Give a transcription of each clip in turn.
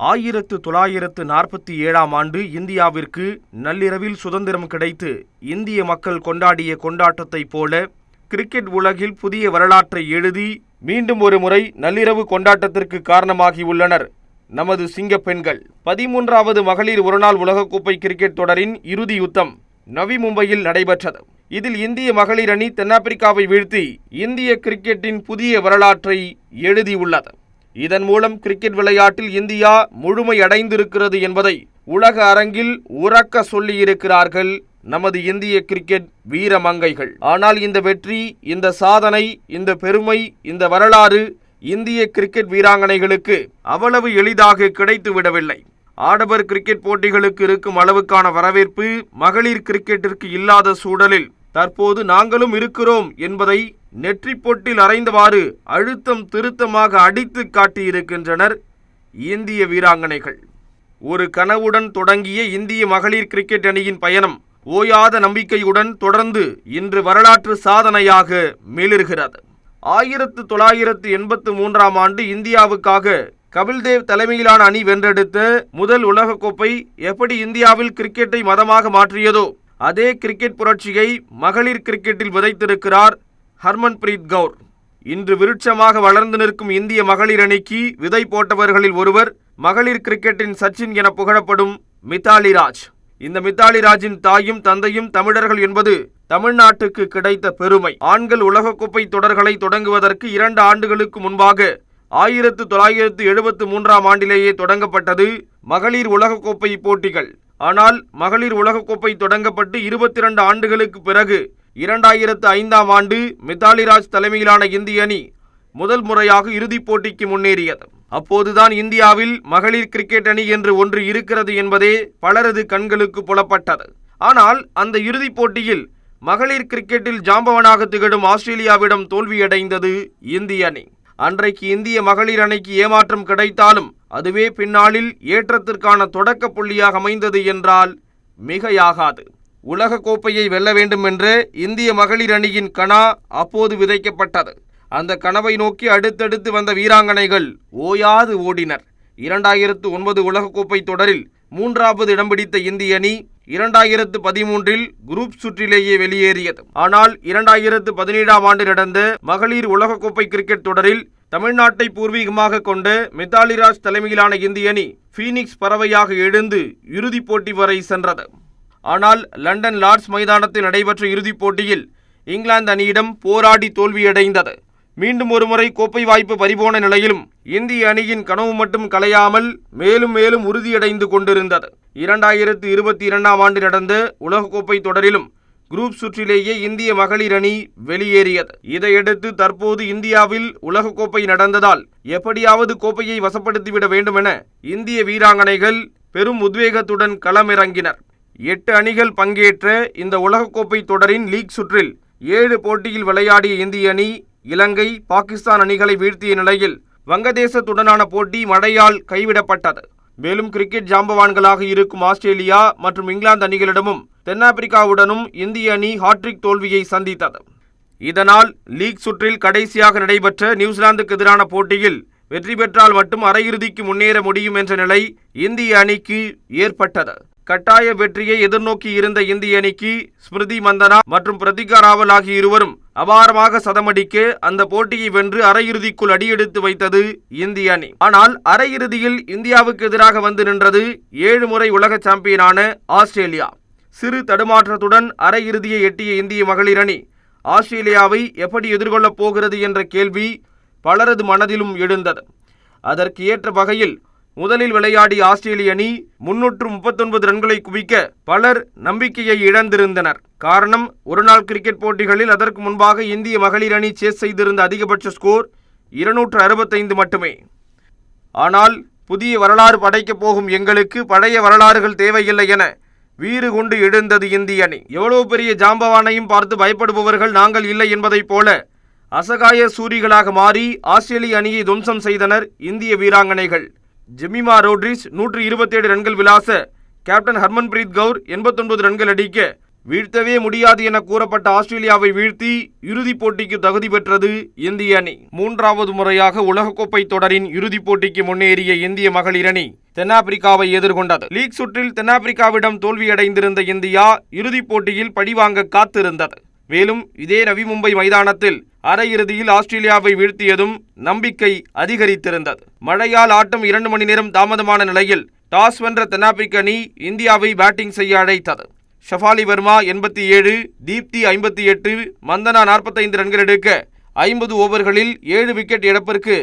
ஆயிரத்து தொள்ளாயிரத்து நாற்பத்தி ஏழாம் ஆண்டு இந்தியாவிற்கு நள்ளிரவில் சுதந்திரம் கிடைத்து இந்திய மக்கள் கொண்டாடிய கொண்டாட்டத்தைப் போல கிரிக்கெட் உலகில் புதிய வரலாற்றை எழுதி மீண்டும் ஒரு முறை நள்ளிரவு கொண்டாட்டத்திற்கு காரணமாகியுள்ளனர் நமது சிங்க பெண்கள் பதிமூன்றாவது மகளிர் ஒருநாள் உலகக்கோப்பை கிரிக்கெட் தொடரின் இறுதி யுத்தம் நவி மும்பையில் நடைபெற்றது. இதில் இந்திய மகளிர் அணி தென்னாப்பிரிக்காவை வீழ்த்தி இந்திய கிரிக்கெட்டின் புதிய வரலாற்றை எழுதியுள்ளது. இதன் மூலம் கிரிக்கெட் விளையாட்டில் இந்தியா முழுமையடைந்திருக்கிறது என்பதை உலக அரங்கில் உறக்க சொல்லியிருக்கிறார்கள் நமது இந்திய கிரிக்கெட் வீரமங்கைகள். ஆனால் இந்த வெற்றி இந்த சாதனை இந்த பெருமை இந்த வரலாறு இந்திய கிரிக்கெட் வீராங்கனைகளுக்கு அவ்வளவு எளிதாக கிடைத்து விடவில்லை. ஆடவர் கிரிக்கெட் போட்டிகளுக்கு இருக்கும் அளவுக்கான வரவேற்பு மகளிர் கிரிக்கெட்டிற்கு இல்லாத சூழலில் தற்போது நாங்களும் இருக்கிறோம் என்பதை நெற்றி பொட்டில் அறைந்தவாறு அழுத்தம் திருத்தமாக அடித்து காட்டியிருக்கின்றனர் இந்திய வீராங்கனைகள். ஒரு கனவுடன் தொடங்கிய இந்திய மகளிர் கிரிக்கெட் அணியின் பயணம் ஓயாத நம்பிக்கையுடன் தொடர்ந்து இன்று வரலாற்று சாதனையாக மிளிர்கிறது. ஆயிரத்து தொள்ளாயிரத்து எண்பத்து மூன்றாம் ஆண்டு இந்தியாவுக்காக கபில்தேவ் தலைமையிலான அணி வென்றெடுத்த முதல் உலகக்கோப்பை எப்படி இந்தியாவில் கிரிக்கெட்டை மதமாக மாற்றியதோ அதே கிரிக்கெட் புரட்சியை மகளிர் கிரிக்கெட்டில் விதைத்திருக்கிறார் ஹர்மன்பிரீத் கவுர் இன்று விருட்சமாக வளர்ந்து நிற்கும் இந்திய மகளிர் அணிக்கு விதை போட்டவர்களில் ஒருவர் மகளிர் கிரிக்கெட்டின் சச்சின் என புகழப்படும் மித்தாலி ராஜ். இந்த மித்தாலி ராஜின் தாயும் தந்தையும் தமிழர்கள் என்பது தமிழ்நாட்டுக்கு கிடைத்த பெருமை. ஆண்கள் உலகக்கோப்பை தொடர்களை தொடங்குவதற்கு இரண்டு ஆண்டுகளுக்கு முன்பாக ஆயிரத்து தொள்ளாயிரத்து எழுபத்து மூன்றாம் ஆண்டிலேயே தொடங்கப்பட்டது மகளிர் உலகக்கோப்பை போட்டிகள். ஆனால் மகளிர் உலகக்கோப்பை தொடங்கப்பட்டு இருபத்தி இரண்டு ஆண்டுகளுக்கு பிறகு இரண்டாயிரத்து ஐந்தாம் ஆண்டு மித்தாலிராஜ் தலைமையிலான இந்திய அணி முதல் முறையாக இறுதிப் போட்டிக்கு முன்னேறியது. அப்போதுதான் இந்தியாவில் மகளிர் கிரிக்கெட் அணி என்று ஒன்று இருக்கிறது என்பதே பலரது கண்களுக்கு புலப்பட்டது. ஆனால் அந்த இறுதிப் போட்டியில் மகளிர் கிரிக்கெட்டில் ஜாம்பவனாக திகழும் ஆஸ்திரேலியாவிடம் தோல்வியடைந்தது இந்திய அணி. அன்றைக்கு இந்திய மகளிர் அணிக்கு ஏமாற்றம் கிடைத்தாலும் அதுவே பின்னாளில் ஏற்றத்திற்கான தொடக்க புள்ளியாக அமைந்தது என்றால் மிகையாகாது. உலக கோப்பையை வெல்ல வேண்டும் என்று இந்திய மகளிர் அணியின் கனா அப்போது விதைக்கப்பட்டது. அந்த கனவை நோக்கி அடுத்தடுத்து வந்த வீராங்கனைகள் ஓயாது ஓடினர். இரண்டாயிரத்து ஒன்பது உலகக்கோப்பை தொடரில் மூன்றாவது இடம் பிடித்த இந்திய அணி இரண்டாயிரத்து பதிமூன்றில் குரூப் சுற்றிலேயே வெளியேறியது. ஆனால் இரண்டாயிரத்து பதினேழாம் ஆண்டு நடந்த மகளிர் உலகக்கோப்பை கிரிக்கெட் தொடரில் தமிழ்நாட்டை பூர்வீகமாக கொண்டு மித்தாலிராஜ் தலைமையிலான இந்திய அணி ஃபீனிக்ஸ் பறவையாக எழுந்து இறுதிப் போட்டி வரை சென்றது. ஆனால் லண்டன் லார்ட்ஸ் மைதானத்தில் நடைபெற்ற இறுதிப் போட்டியில் இங்கிலாந்து அணியிடம் போராடி தோல்வியடைந்தது. மீண்டும் ஒருமுறை கோப்பை வாய்ப்பு பறிபோன நிலையிலும் இந்திய அணியின் கனவு மட்டும் கலையாமல் மேலும் மேலும் உறுதியடைந்து கொண்டிருந்தது. இரண்டாயிரத்து இருபத்தி இரண்டாம் ஆண்டு நடந்த உலகக்கோப்பை தொடரிலும் குரூப் சுற்றிலேயே இந்திய மகளிர் அணி வெளியேறியது. இதையடுத்து தற்போது இந்தியாவில் உலகக்கோப்பை நடந்ததால் எப்படியாவது கோப்பையை வசப்படுத்திவிட வேண்டுமென இந்திய வீராங்கனைகள் பெரும் உத்வேகத்துடன் களமிறங்கினர். எட்டு அணிகள் பங்கேற்ற இந்த உலகக்கோப்பை தொடரின் லீக் சுற்றில் ஏழு போட்டியில் விளையாடிய இந்திய அணி இலங்கை பாகிஸ்தான் அணிகளை வீழ்த்திய நிலையில் வங்கதேசத்துடனான போட்டி மழையால் கைவிடப்பட்டது. மேலும் கிரிக்கெட் ஜாம்பவான்களாக இருக்கும் ஆஸ்திரேலியா மற்றும் இங்கிலாந்து அணிகளிடமும் தென்னாப்பிரிக்காவுடனும் இந்திய அணி ஹாட்ரிக் தோல்வியை சந்தித்தது. இதனால் லீக் சுற்றில் கடைசியாக நடைபெற்ற நியூசிலாந்துக்கு எதிரான போட்டியில் வெற்றி பெற்றால் மட்டும் அரையிறுதிக்கு முன்னேற முடியும் என்ற நிலை இந்திய அணிக்கு ஏற்பட்டது. கட்டாய வெற்றியை எதிர்நோக்கி இருந்த இந்திய அணிக்கு ஸ்மிருதி மந்தனா மற்றும் பிரதிகா ராவல் ஆகிய இருவரும் அபாரமாக சதமடிக்க அந்த போட்டியை வென்று அரையிறுதிக்குள் அடியெடுத்து வைத்தது இந்திய அணி. ஆனால் அரையிறுதியில் இந்தியாவுக்கு எதிராக வந்து நின்றது ஏழு முறை உலக சாம்பியனான ஆஸ்திரேலியா. சிறு தடுமாற்றத்துடன் அரையிறுதியை எட்டிய இந்திய மகளிர் அணி. ஆஸ்திரேலியாவை எப்படி எதிர்கொள்ளப் போகிறது என்ற கேள்வி பலரது மனதிலும் எழுந்தது. அதற்கு ஏற்ற வகையில் முதலில் விளையாடிய ஆஸ்திரேலிய அணி முன்னூற்று முப்பத்தொன்பது ரன்களை குவிக்க பலர் நம்பிக்கையை இழந்திருந்தனர். காரணம் ஒருநாள் கிரிக்கெட் போட்டிகளில் அதற்கு முன்பாக இந்திய மகளிர் அணி சேஸ் செய்திருந்த அதிகபட்ச ஸ்கோர் இருநூற்று அறுபத்தைந்து மட்டுமே. ஆனால் புதிய வரலாறு படைக்கப் போகும் எங்களுக்கு பழைய வரலாறுகள் தேவையில்லை என வீறு கொண்டு எழுந்தது இந்திய அணி. எவ்வளவு பெரிய ஜாம்பவானையும் பார்த்து பயப்படுபவர்கள் நாங்கள் இல்லை என்பதைப் போல அசகாய சூரிகளாக மாறி ஆஸ்திரேலிய அணியை துவம்சம் செய்தனர் இந்திய வீராங்கனைகள். ஜெமிமா ரோட்ரிஸ் நூற்றி இருபத்தேழு ரன்கள் விளாச கேப்டன் ஹர்மன்பிரீத் கவுர் எண்பத்தொன்பது ரன்கள் அடிக்க வீழ்த்தவே முடியாது என கூறப்பட்ட ஆஸ்திரேலியாவை வீழ்த்தி இறுதிப் போட்டிக்கு தகுதி பெற்றது இந்திய அணி. மூன்றாவது முறையாக உலகக்கோப்பை தொடரின் இறுதிப் போட்டிக்கு முன்னேறிய இந்திய மகளிர் அணி தென்னாப்பிரிக்காவை எதிர்கொண்டது. லீக் சுற்றில் தென்னாப்பிரிக்காவிடம் தோல்வியடைந்திருந்த இந்தியா இறுதிப் போட்டியில் பழிவாங்க காத்திருந்தது. மேலும் இதே ரவி மும்பை மைதானத்தில் அரையிறுதியில் ஆஸ்திரேலியாவை வீழ்த்தியதும் நம்பிக்கை அதிகரித்திருந்தது. மழையால் ஆட்டம் இரண்டு மணி நேரம் தாமதமான நிலையில் டாஸ் வென்ற தென்னாப்பிரிக்க அணி இந்தியாவை பேட்டிங் செய்ய அழைத்தது. ஷஃபாலி வர்மா எண்பத்தி ஏழு தீப்தி ஐம்பத்தி எட்டு மந்தனா நாற்பத்தைந்து ரன்கள் எடுக்க ஐம்பது ஓவர்களில் ஏழு விக்கெட் இழப்பிற்கு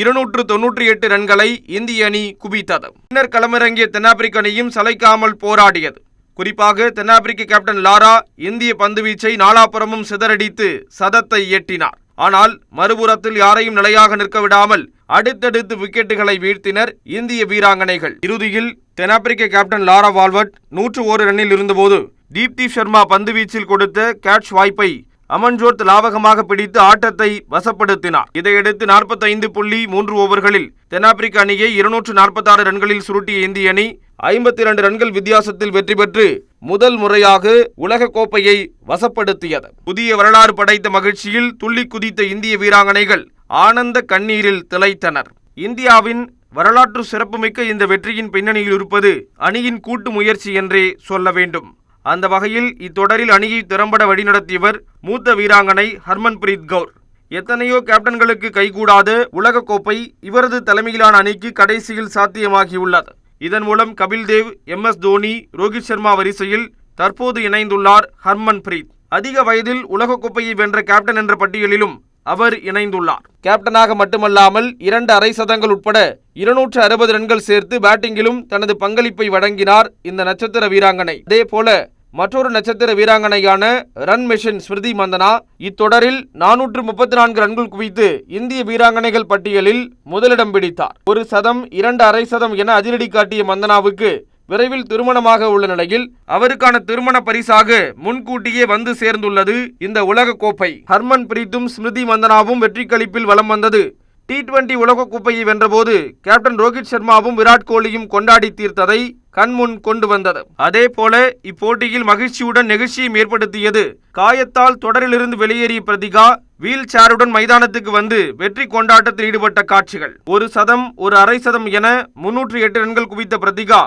இருநூற்று தொன்னூற்றி எட்டு ரன்களை இந்திய அணி குவித்தது. பின்னர் களமிறங்கிய தென்னாப்பிரிக்க அணியும் சளைக்காமல் போராடியது. குறிப்பாக தென்னாப்பிரிக்க கேப்டன் லாரா இந்திய பந்துவீச்சை நாலாபுறமும் சிதறடித்து சதத்தை எட்டினார். ஆனால் மறுபுறத்தில் யாரையும் நிலையாக நிற்க விடாமல் அடுத்தடுத்து விக்கெட்டுகளை வீழ்த்தினர் இந்திய வீராங்கனைகள். இறுதியில் தென்னாப்பிரிக்க கேப்டன் லாரா வால்வர்ட் நூற்று ஒரு ரன்னில் இருந்தபோது தீப்தி சர்மா பந்துவீச்சில் கொடுத்த கேட்ச் வாய்ப்பை அமன்ஜோத் லாவகமாக பிடித்து ஆட்டத்தை வசப்படுத்தினார். இதையடுத்து நாற்பத்தைந்து புள்ளி மூன்று ஓவர்களில் தென்னாப்பிரிக்க அணியை இருநூற்று நாற்பத்தாறு ரன்களில் சுருட்டிய இந்திய அணி ஐம்பத்தி இரண்டு ரன்கள் வித்தியாசத்தில் வெற்றி பெற்று முதல் முறையாக உலக கோப்பையை வசப்படுத்தியது. புதிய வரலாறு படைத்த மகிழ்ச்சியில் துள்ளி குதித்த இந்திய வீராங்கனைகள் ஆனந்த கண்ணீரில் திளைத்தனர். இந்தியாவின் வரலாற்று சிறப்புமிக்க இந்த வெற்றியின் பின்னணியில் இருப்பது அணியின் கூட்டு முயற்சி என்றே சொல்ல வேண்டும். அந்த வகையில் இத்தொடரில் அணியை திறம்பட வழிநடத்தியவர் மூத்த வீராங்கனை ஹர்மன்பிரீத் கவுர் எத்தனையோ கேப்டன்களுக்கு கைகூடாத உலகக்கோப்பை இவரது தலைமையிலான அணிக்கு கடைசியில் சாத்தியமாகியுள்ளது. இதன் மூலம் கபில் தேவ் எம். எஸ். தோனி ரோஹித் சர்மா வரிசையில் தற்போது இணைந்துள்ளார் ஹர்மன் பிரீத் அதிக வயதில் உலகக்கோப்பையை வென்ற கேப்டன் என்ற பட்டியலிலும் அவர் இணைந்துள்ளார். கேப்டனாக மட்டுமல்லாமல் இரண்டு அரை சதங்கள் உட்பட இருநூற்று அறுபது ரன்கள் சேர்த்து பேட்டிங்கிலும் தனது பங்களிப்பை வழங்கினார் இந்த நட்சத்திர வீராங்கனை. அதே போல மற்றொரு நட்சத்திர வீராங்கனையான ரன் மெஷின் ஸ்மிருதி மந்தனா இத்தொடரில் நானூற்று முப்பத்தி நான்கு ரன்கள் குவித்து இந்திய வீராங்கனைகள் பட்டியலில் முதலிடம் பிடித்தார். ஒரு சதம் இரண்டு அரை சதம் என அதிரடி காட்டிய மந்தனாவுக்கு விரைவில் திருமணமாக உள்ள நிலையில் அவருக்கான திருமண பரிசாக முன்கூட்டியே வந்து சேர்ந்துள்ளது இந்த உலக கோப்பை. ஹர்மன் பிரீத்தும் ஸ்மிருதி மந்தனாவும் வெற்றி கழிப்பில் வலம் வந்தது. டி டுவெண்டி உலகக்கோப்பையை வென்றபோது கேப்டன் ரோஹித் சர்மாவும் விராட் கோலியும் கொண்டாடி தீர்த்ததை கண்முன் கொண்டு வந்தது. அதே போல இப்போட்டியில் மகிழ்ச்சியுடன் நெகிழ்ச்சியும் ஏற்படுத்தியது. காயத்தால் தொடரிலிருந்து வெளியேறிய பிரதிகா வீல் சேருடன் மைதானத்துக்கு வந்து வெற்றி கொண்டாட்டத்தில் ஈடுபட்ட காட்சிகள். ஒரு சதம் ஒரு அரை சதம் என முன்னூற்றி எட்டு ரன்கள் குவித்த பிரதிகா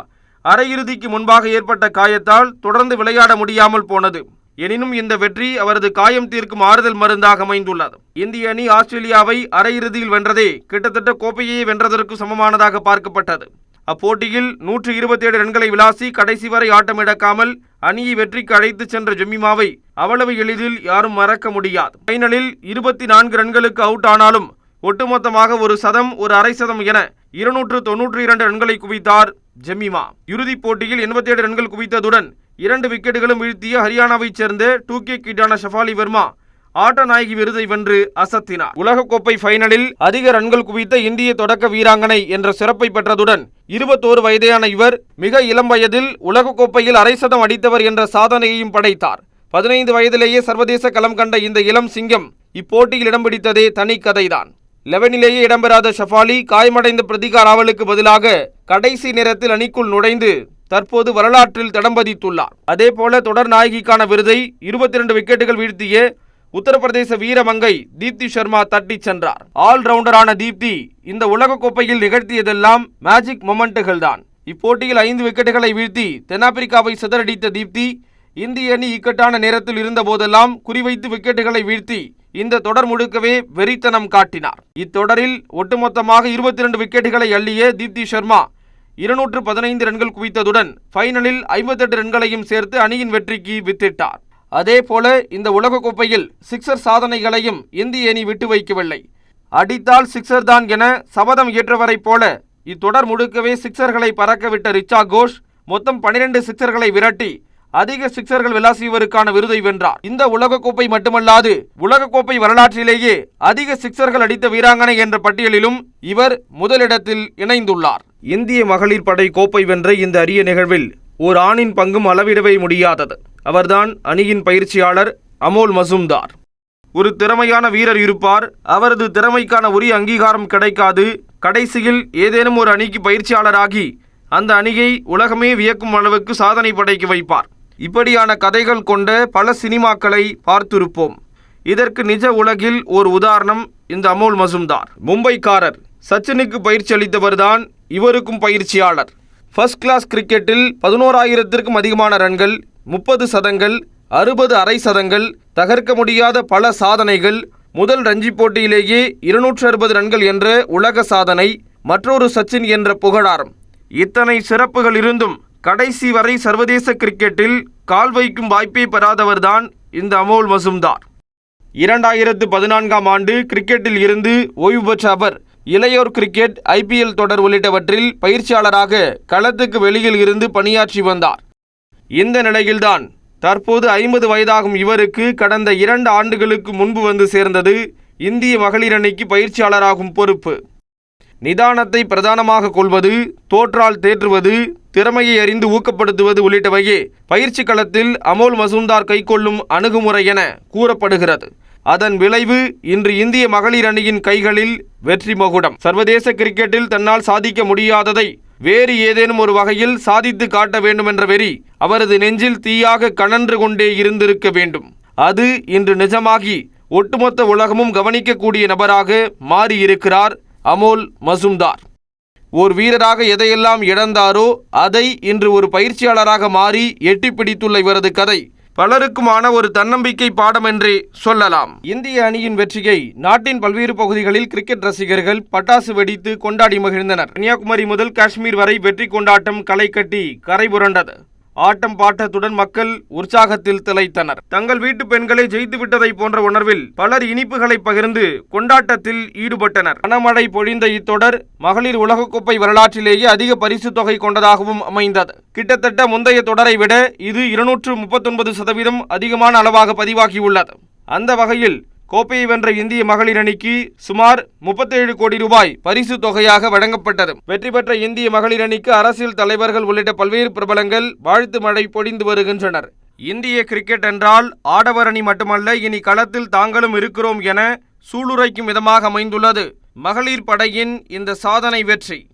அரையிறுதிக்கு முன்பாக ஏற்பட்ட காயத்தால் தொடர்ந்து விளையாட முடியாமல் போனது. எனினும் இந்த வெற்றி அவரது காயம் தீர்க்கும் ஆறுதல் மருந்தாக அமைந்துள்ளது. இந்திய அணி ஆஸ்திரேலியாவை அரையிறுதியில் வென்றதே கிட்டத்தட்ட கோப்பையை வென்றதற்கு சமமானதாக பார்க்கப்பட்டது. அப்போட்டியில் நூற்று இருபத்தி ஏழு ரன்களை விளாசி கடைசி வரை ஆட்டமிழக்காமல் அணியை வெற்றிக்கு அழைத்துச் சென்ற ஜெமிமாவை அவ்வளவு எளிதில் யாரும் மறக்க முடியாது. ஃபைனலில் இருபத்தி நான்கு ரன்களுக்கு அவுட் ஆனாலும் ஒட்டுமொத்தமாக ஒரு சதம் ஒரு அரை சதம் என இருநூற்று தொன்னூற்றி இரண்டு ரன்களை குவித்தார் ஜெமிமா இறுதிப் போட்டியில் எண்பத்தி ஏழு ரன்கள் குவித்ததுடன் இரண்டு விக்கெட்டுகளும் வீழ்த்திய ஹரியானாவைச் சேர்ந்த டூ கே கிட்டான ஷஃபாலி வர்மா ஆட்ட நாயகி விருதை வென்று அசத்தினார். உலகக்கோப்பை ஃபைனலில் அதிக ரன்கள் குவித்த இந்திய தொடக்க வீராங்கனை என்ற சிறப்பை பெற்றதுடன் இருபத்தோரு வயதேயான இவர் மிக இளம் வயதில் உலகக்கோப்பையில் அரை சதம் அடித்தவர் என்ற சாதனையையும் படைத்தார். பதினைந்து வயதிலேயே சர்வதேச களம் கண்ட இந்த இளம் சிங்கம் இப்போட்டியில் இடம் பிடித்ததே தனி கதைதான் லெவனிலேயே இடம்பெறாத ஷஃபாலி காயமடைந்த பிரதிகா ராவலுக்கு பதிலாக கடைசி நேரத்தில் அணிக்குள் நுழைந்து தற்போது வரலாற்றில் தடம் பதித்துள்ளார். அதேபோல தொடர் நாயகிக்கான விருதை இருபத்தி இரண்டு விக்கெட்டுகள் வீழ்த்திய உத்தரப்பிரதேச வீரமங்கை தீப்தி சர்மா தட்டிச் சென்றார். ஆல்ரவுண்டரான தீப்தி இந்த உலகக்கோப்பையில் நிகழ்த்தியதெல்லாம் மேஜிக் மொமெண்ட்டுகள் தான் இப்போட்டியில் ஐந்து விக்கெட்டுகளை வீழ்த்தி தென்னாப்பிரிக்காவை சிதறடித்த தீப்தி இந்திய அணி இக்கட்டான நேரத்தில் இருந்த போதெல்லாம் குறிவைத்து விக்கெட்டுகளை வீழ்த்தி இந்த தொடர் முழுக்கவே வெறித்தனம் காட்டினார். இத்தொடரில் ஒட்டுமொத்தமாக இருபத்தி இரண்டு விக்கெட்டுகளை அள்ளிய தீப்தி சர்மா இருநூற்று பதினைந்து ரன்கள் குவித்ததுடன் ஃபைனலில் ஐம்பத்தெட்டு ரன்களையும் சேர்த்து அணியின் வெற்றிக்கு வித்திட்டார். அதேபோல இந்த உலகக்கோப்பையில் சிக்சர் சாதனைகளையும் இந்திய அணி விட்டு வைக்கவில்லை. அடித்தால் சிக்சர் தான் என சபதம் ஏற்றவரைப் போல இத்தொடர் முழுக்கவே சிக்சர்களை பறக்கவிட்ட ரிச்சா கோஷ் மொத்தம் பனிரெண்டு சிக்சர்களை விரட்டி அதிக சிக்சர்கள் விளாசியவருக்கான விருதை வென்றார். இந்த உலகக்கோப்பை மட்டுமல்லாது உலகக்கோப்பை வரலாற்றிலேயே அதிக சிக்சர்கள் அடித்த வீராங்கனை என்ற பட்டியலிலும் இவர் முதலிடத்தில் இணைந்துள்ளார். இந்திய மகளிர் படை கோப்பை வென்ற இந்த அரிய நிகழ்வில் ஓர் ஆணின் பங்கும் அளவிடவே முடியாதது. அவர்தான் அணியின் பயிற்சியாளர் அமோல் மசூம்தார். ஒரு திறமையான வீரர் இருப்பார். அவரது திறமைக்கான உரிய அங்கீகாரம் கிடைக்காது. கடைசியில் ஏதேனும் ஒரு அணிக்கு பயிற்சியாளராகி அந்த அணியை உலகமே வியக்கும் அளவுக்கு சாதனை படைக்க வைப்பார். இப்படியான கதைகள் கொண்ட பல சினிமாக்களை பார்த்திருப்போம். இதற்கு நிஜ உலகில் ஒரு உதாரணம் இந்த அமோல் மசும்தார். மும்பைக்காரர் சச்சினுக்கு பயிற்சி அளித்தவர்தான் இவருக்கும் பயிற்சியாளர். ஃபர்ஸ்ட் கிளாஸ் கிரிக்கெட்டில் பதினோராயிரத்திற்கும் அதிகமான ரன்கள் முப்பது சதங்கள் அறுபது அரை சதங்கள் தகர்க்க முடியாத பல சாதனைகள் முதல் ரஞ்சி போட்டியிலேயே இருநூற்று அறுபது ரன்கள் என்ற உலக சாதனை மற்றொரு சச்சின் என்ற புகழாரம். இத்தனை சிறப்புகள் இருந்தும் கடைசி வரை சர்வதேச கிரிக்கெட்டில் கால் வைக்கும் வாய்ப்பே பெறாதவர்தான் இந்த அமோல் மசும்தார். இரண்டாயிரத்து பதினான்காம் ஆண்டு கிரிக்கெட்டில் இருந்து ஓய்வு பெற்ற அவர் இளையோர் கிரிக்கெட் ஐபிஎல் தொடர் உள்ளிட்டவற்றில் பயிற்சியாளராக களத்துக்கு வெளியில் இருந்து பணியாற்றி வந்தார். இந்த நிலையில்தான் தற்போது ஐம்பது வயதாகும் இவருக்கு கடந்த இரண்டு ஆண்டுகளுக்கு முன்பு வந்து சேர்ந்தது இந்திய மகளிர் அணிக்கு பயிற்சியாளராகும் பொறுப்பு. நிதானத்தை பிரதானமாக கொள்வது தோற்றால் தேற்றுவது திறமையை அறிந்து ஊக்கப்படுத்துவது உள்ளிட்டவையே பயிற்சி களத்தில் அமோல் மசூம்தார் கைக்கொள்ளும் அணுகுமுறை என கூறப்படுகிறது. அதன் விளைவு இன்று இந்திய மகளிர் அணியின் கைகளில் வெற்றி மகுடம். சர்வதேச கிரிக்கெட்டில் தன்னால் சாதிக்க முடியாததை வேறு ஏதேனும் ஒரு வகையில் சாதித்து காட்ட வேண்டும் என்ற வெறி அவரது நெஞ்சில் தீயாக கனன்று கொண்டே இருந்திருக்க வேண்டும். அது இன்று நிஜமாகி ஒட்டுமொத்த உலகமும் கவனிக்கக்கூடிய நபராக மாறியிருக்கிறார் அமோல் மசும்தார் ஓர் வீரராக எதையெல்லாம் இழந்தாரோ அதை இன்று ஒரு பயிற்சியாளராக மாறி எட்டி பிடித்துள்ள இவரது கதை. பலருக்குமான ஒரு தன்னம்பிக்கை பாடம் என்றே சொல்லலாம். இந்திய அணியின் வெற்றியை நாட்டின் பல்வேறு பகுதிகளில் கிரிக்கெட் ரசிகர்கள் பட்டாசு வெடித்து கொண்டாடி மகிழ்ந்தனர். கன்னியாகுமரி முதல் காஷ்மீர் வரை வெற்றி கொண்டாட்டம் களை கட்டி கரை புரண்டது. ஆட்டம் பாட்டத்துடன் மக்கள் உற்சாகத்தில் திளைத்தனர். தங்கள் வீட்டு பெண்களை ஜெயித்து விட்டதை போன்ற உணர்வில் பலர் இனிப்புகளை பகிர்ந்து கொண்டாட்டத்தில் ஈடுபட்டனர். கனமழை பொழிந்த இத்தொடர் மகளிர் உலகக்கோப்பை வரலாற்றிலேயே அதிக பரிசு தொகை கொண்டதாகவும் அமைந்தது. கிட்டத்தட்ட முந்தைய தொடரை விட இது இருநூற்று முப்பத்தொன்பது சதவீதம் அதிகமான அளவாக பதிவாகியுள்ளது. அந்த வகையில் கோப்பையை வென்ற இந்திய மகளிர் அணிக்கு சுமார் முப்பத்தேழு கோடி ரூபாய் பரிசு தொகையாக வழங்கப்பட்டது. வெற்றி பெற்ற இந்திய மகளிர் அணிக்கு அரசியல் தலைவர்கள் உள்ளிட்ட பல்வேறு பிரபலங்கள் வாழ்த்து மழை பொழிந்து வருகின்றனர். இந்திய கிரிக்கெட் என்றால் ஆடவர் அணி மட்டுமல்ல இனி களத்தில் தாங்களும் இருக்கிறோம் என சூளுரைக்கும் விதமாக அமைந்துள்ளது. மகளிர் படையின் இந்த சாதனை வெற்றி.